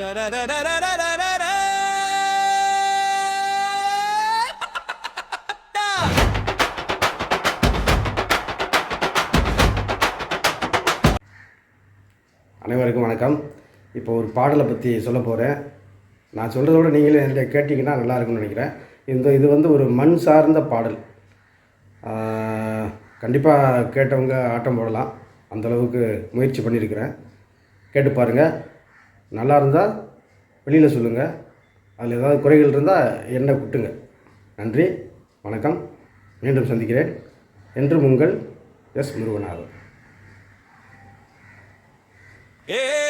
அனைவருக்கும் வணக்கம். இப்போ ஒரு பாடலை பற்றி சொல்ல போகிறேன் நான் சொல்கிறத விட நீங்களே என்கிட்ட கேட்டிங்கன்னா நல்லா இருக்கும்னு நினைக்கிறேன். இந்த இது வந்து ஒரு மண் சார்ந்த பாடல். கண்டிப்பாக கேட்டவங்க ஆட்டம் போடலாம். அந்த அளவுக்கு முயற்சி பண்ணியிருக்கிறேன். கேட்டு பாருங்கள் நல்லா இருந்தால் வெளியில் சொல்லுங்கள் அதில் ஏதாவது குறைகள் இருந்தால் என்னை கூப்பிட்டுங்க. நன்றி வணக்கம். மீண்டும் சந்திக்கிறேன். என்றும் உங்கள் எஸ் முருகநாதன் ஏ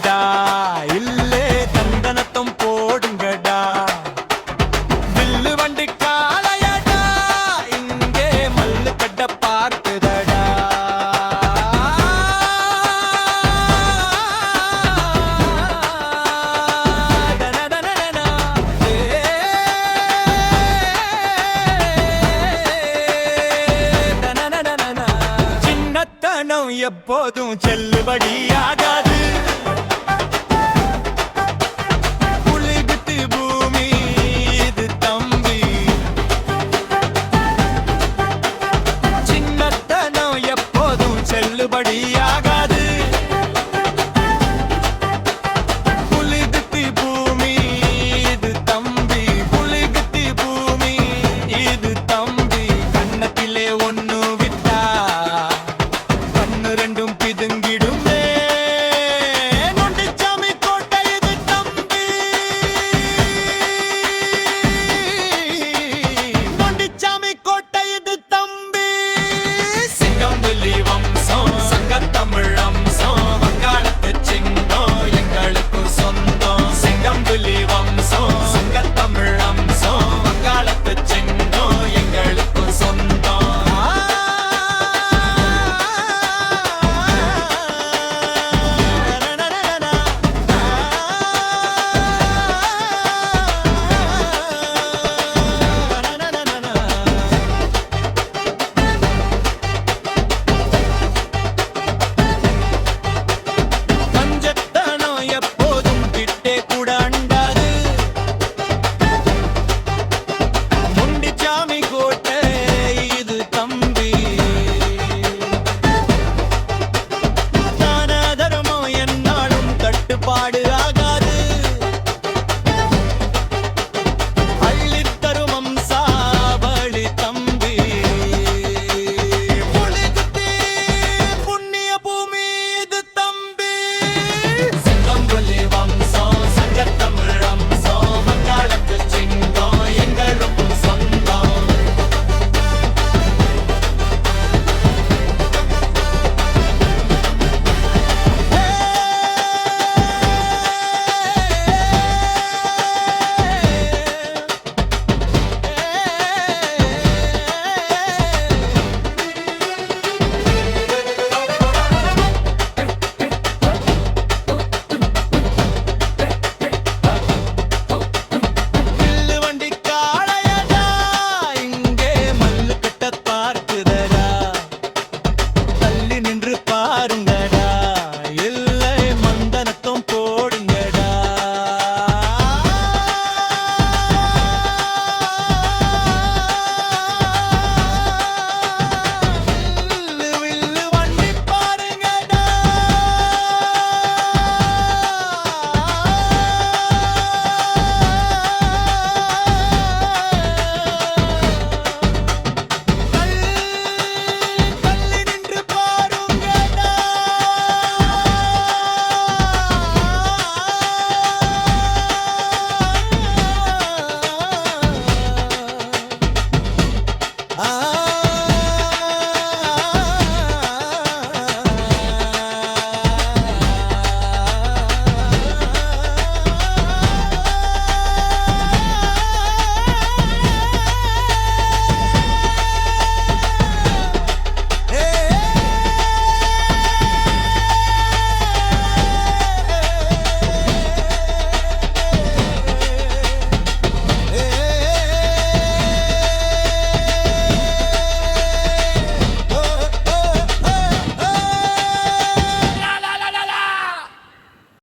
போடுங்கடா இல்லே தந்தனத்தம் போடுங்கடா. வில்லு வண்டி காளையடா. இங்கே மல்லு கட்ட பார்க்குதடா. எப்போதும் செல்லுபடியாகாது.